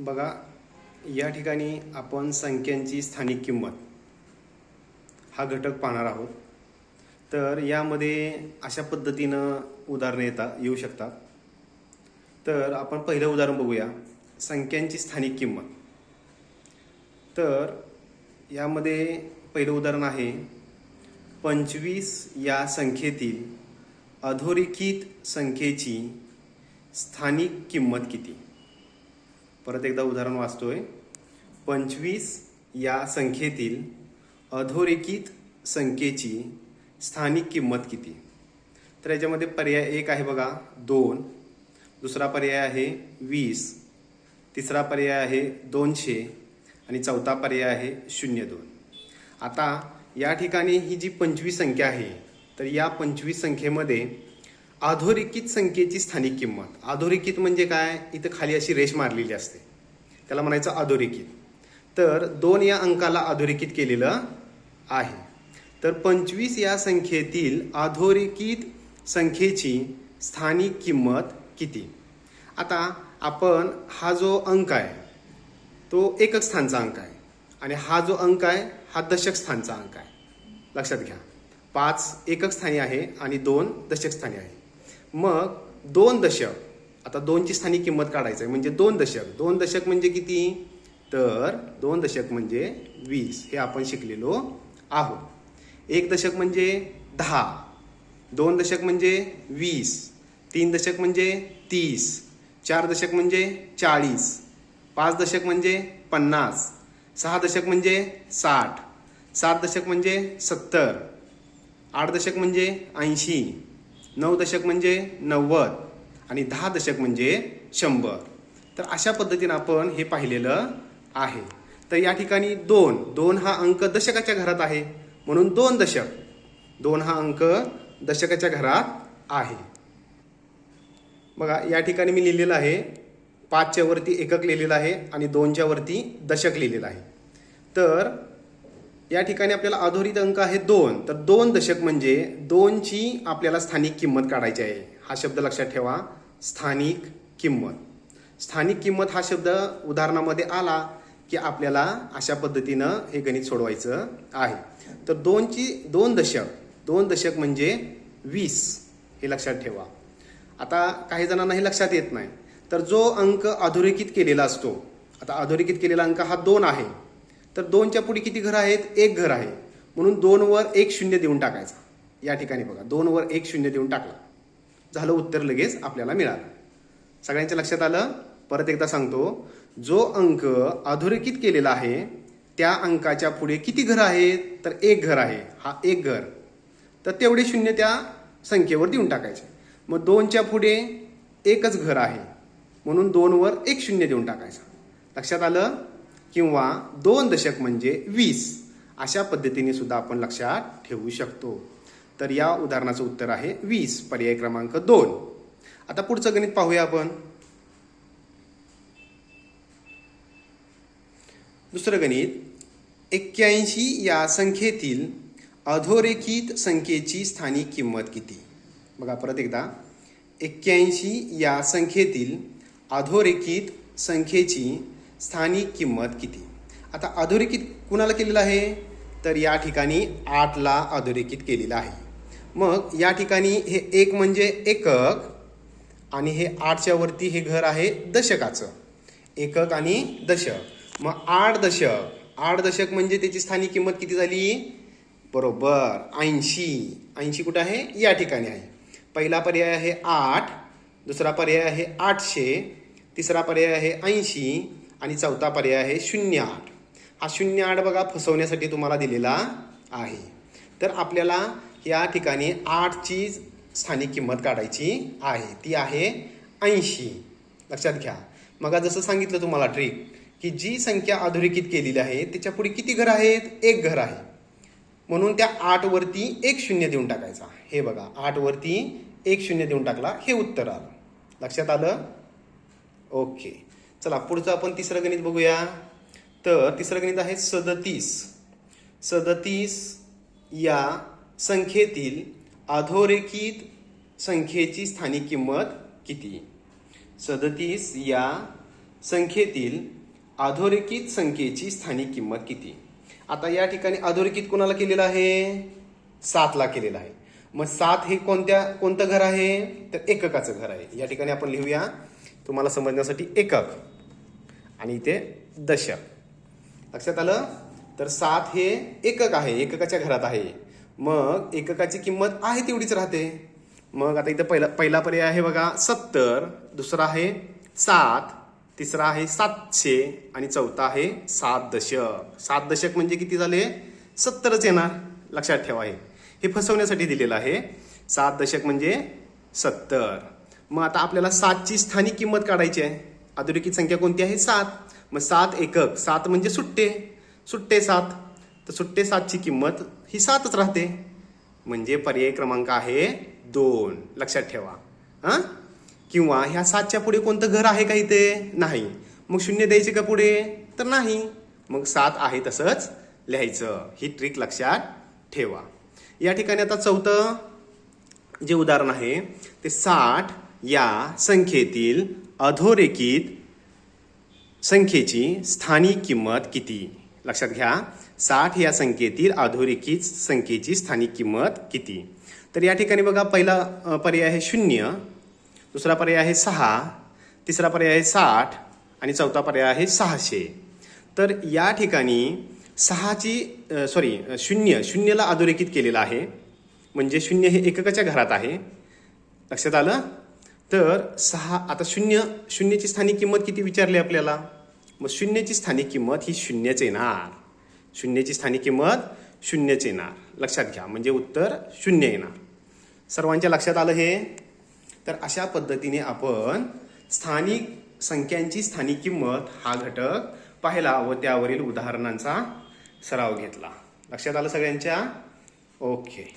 बघा या ठिकाणी आपण संख्यांची स्थानिक किंमत हा घटक पाहणार आहोत. तर यामध्ये अशा पद्धतीनं उदाहरणं येता येऊ शकतात. तर आपण पहिलं उदाहरण बघूया संख्यांची स्थानिक किंमत. तर यामध्ये पहिलं उदाहरण आहे पंचवीस या संख्येतील अधोरेखित संख्येची स्थानिक किंमत किती? परत एकदा उदाहरण वाचतोय. पंचवीस या संख्येतील अधोरेखित संख्येची स्थानिक किंमत किती? तर याच्यामध्ये पर्याय एक आहे बघा दोन. दुसरा पर्याय आहे वीस. तिसरा पर्याय आहे दोनशे. आणि चौथा पर्याय आहे शून्य दोन. आता या ठिकाणी ही जी पंचवीस संख्या आहे तर या पंचवीस संख्येमध्ये अधोरेखित संख्येची स्थानिक किंमत. अधोरेखित म्हणजे काय? इथं खाली अशी रेष मारलेली असते. त्याला म्हणायचं अधोरेखित तर दोन या अंकाला अधोरेखित केलेलं आहे. तर पंचवीस या संख्येतील अधोरेखित संख्येची स्थानिक किंमत किती? आता आपण हा जो अंक आहे तो एकक स्थानचा अंक आहे. आणि हा जो अंक आहे हा दशक स्थानचा अंक आहे. लक्षात घ्या. पाच एकक स्थानी आहे आणि दोन दशक स्थानी आहे. मग दोन दशक आता दोनची स्थानिक किंमत काढायचं आहे म्हणजे दोन दशक दोन दशक म्हणजे किती तर दोन दशक म्हणजे वीस हे आपण शिकलेलो आहोत एक दशक म्हणजे दहा दोन दशक म्हणजे वीस तीन दशक म्हणजे तीस चार दशक म्हणजे चाळीस पाच दशक म्हणजे पन्नास सहा दशक म्हणजे साठ सात दशक म्हणजे सत्तर आठ दशक म्हणजे ऐंशी नऊ दशक म्हणजे नव्वद आणि दहा दशक म्हणजे शंभर. तर अशा पद्धतीनं आपण हे पाहिलेलं आहे. तर या ठिकाणी दोन दोन हा अंक दशकाच्या घरात आहे. म्हणून दोन दशक दोन हा अंक दशकाच्या घरात आहे. बघा या ठिकाणी मी लिहिलेलं आहे. पाचच्या वरती एकक लिहिलेलं आहे आणि दोनच्या वरती दशक लिहिलेलं आहे. तर या ठिकाणी आपल्याला अधोरित अंक आहे दोन. तर दोन दशक म्हणजे दोनची आपल्याला स्थानिक किंमत काढायची आहे. हा शब्द लक्षात ठेवा. स्थानिक किंमत. स्थानिक किंमत हा शब्द उदाहरणामध्ये आला की आपल्याला अशा पद्धतीनं हे गणित सोडवायचं आहे. तर दोनची दोन दशक दोन दशक म्हणजे वीस हे लक्षात ठेवा. आता काही जणांना हे लक्षात येत नाही. तर जो अंक अधोरेखित केलेला असतो आता अधोरेखित केलेला अंक हा दोन आहे. तर दोनच्या पुढे किती घर आहेत? एक घर आहे. म्हणून दोनवर एक शून्य देऊन टाकायचा. या ठिकाणी बघा दोनवर एक शून्य देऊन टाकला. झालं उत्तर लगेच आपल्याला मिळालं. सगळ्यांच्या लक्षात आलं? परत एकदा सांगतो. जो अंक अधोरेखित केलेला आहे त्या अंकाच्या पुढे किती घर आहेत? तर एक घर आहे. हा एक घर. तर तेवढे शून्य त्या संख्येवर देऊन टाकायचे. मग दोनच्या पुढे एकच घर आहे. म्हणून दोनवर एक शून्य देऊन टाकायचा. लक्षात आलं? किंवा दोन दशक म्हणजे वीस अशा पद्धतीने सुद्धा आपण लक्षात ठेवू शकतो. तर या उदाहरणाचं उत्तर आहे वीस पर्याय क्रमांक दोन. आता पुढचं गणित पाहूया आपण. दुसरं गणित एक्क्याऐंशी या संख्येतील अधोरेखित संख्येची स्थानिक किंमत किती? बघा परत एकदा. एक्क्याऐंशी या संख्येतील अधोरेखित संख्येची स्थानिक किंमत किती? आता अधोरेखित कुणाला केलेलं आहे? तर या ठिकाणी आठला अधोरेखित केलेलं आहे. मग या ठिकाणी हे एक म्हणजे एकक आणि हे आठच्या वरती हे घर आहे दशकाचं. एकक आणि दशक. मग आठ दशक. आठ दशक म्हणजे त्याची स्थानिक किंमत किती झाली? बरोबर. ऐंशी. ऐंशी कुठं आहे? या ठिकाणी आहे. पहिला पर्याय आहे आठ. दुसरा पर्याय आहे आठशे. तिसरा पर्याय आहे ऐंशी. आणि चौथा पर्याय आहे शून्य आठ हा शून्य आठ बघा फसवण्यासाठी तुम्हाला दिलेला आहे. तर आपल्याला या ठिकाणी आठची स्थानिक किंमत काढायची आहे. ती आहे ऐंशी. लक्षात घ्या. मग जसं सांगितलं तुम्हाला ट्रिक की जी संख्या अधोरेखित केलेली आहे त्याच्या पुढे किती घर आहेत? एक घर आहे. म्हणून त्या आठवरती एक शून्य देऊन टाकायचा. हे बघा आठवरती एक शून्य देऊन टाकला हे उत्तर आलं. लक्षात आलं? ओके. चला पुढचं आपण तिसरं गणित बघूया. तर तिसरं गणित आहे सदतीस. सदतीस या संख्येतील अधोरेखित संख्येची स्थानिक किंमत किती? सदतीस या संख्येतील अधोरेखित संख्येची स्थानिक किंमत किती? आता या ठिकाणी अधोरेखित कोणाला केलेलं आहे? सातला केलेलं आहे. मग सात हे कोणत्या कोणतं घर आहे? तर एककाचं घर आहे. या ठिकाणी आपण लिहूया. तुम्हाला समजण्यासाठी एकक. आणि इथे दशक. लक्षात आलं? तर सात हे एकक आहे. एककाच्या घरात आहे. मग एककाची किंमत आहे तेवढीच राहते. मग आता इथं पहिला पहिला पर्याय आहे बघा सत्तर. दुसरा आहे सात. तिसरा आहे सातशे. आणि चौथा आहे सात दशक. सात दशक म्हणजे किती झाले? सत्तरच येणार. लक्षात ठेवा हे. हे फसवण्यासाठी दिलेलं आहे. सात दशक म्हणजे सत्तर. मग आता आपल्याला सातची स्थानिक किंमत काढायची आहे. अधोरेखित संख्या कोणती आहे? सात. मग सात एकक. सात म्हणजे सुट्टे. सुट्टे सात. तर सुट्टे सातची किंमत ही सातच राहते. म्हणजे पर्याय क्रमांक आहे दोन. लक्षात ठेवा. हा? किंवा ह्या सातच्या पुढे कोणतं घर आहे का इथे? नाही. मग शून्य द्यायचे का पुढे? तर नाही. मग सात आहे तसंच लिहायचं. ही ट्रिक लक्षात ठेवा. या ठिकाणी आता चौथं जे उदाहरण आहे ते साठ या संख्येतील अधोरेखित संख्येची स्थानिक किंमत किती? लक्षात घ्या. साठ या संख्येतील अधोरेखित संख्येची स्थानिक किंमत किती? तर या ठिकाणी बघा पहिला पर्याय आहे शून्य दुसरा पर्याय आहे सहा तिसरा पर्याय आहे साठ आणि चौथा पर्याय आहे सहाशे. तर या ठिकाणी सहाची सॉरी शून्य शून्यला अधोरेखित केलेलं आहे. म्हणजे शून्य हे एककाच्या घरात आहे. लक्षात आलं? तर सहा आता शून्य शून्याची स्थानिक किंमत किती विचारली आपल्याला? मग शून्याची स्थानिक किंमत ही शून्यच येणार. शून्याची स्थानिक किंमत शून्यच येणार. लक्षात घ्या म्हणजे उत्तर शून्य येणार. सर्वांच्या लक्षात आलं हे? तर अशा पद्धतीने आपण स्थानिक संख्यांची स्थानिक किंमत हा घटक पाहिला व त्यावरील उदाहरणांचा सराव घेतला. लक्षात आलं सगळ्यांच्या? ओके.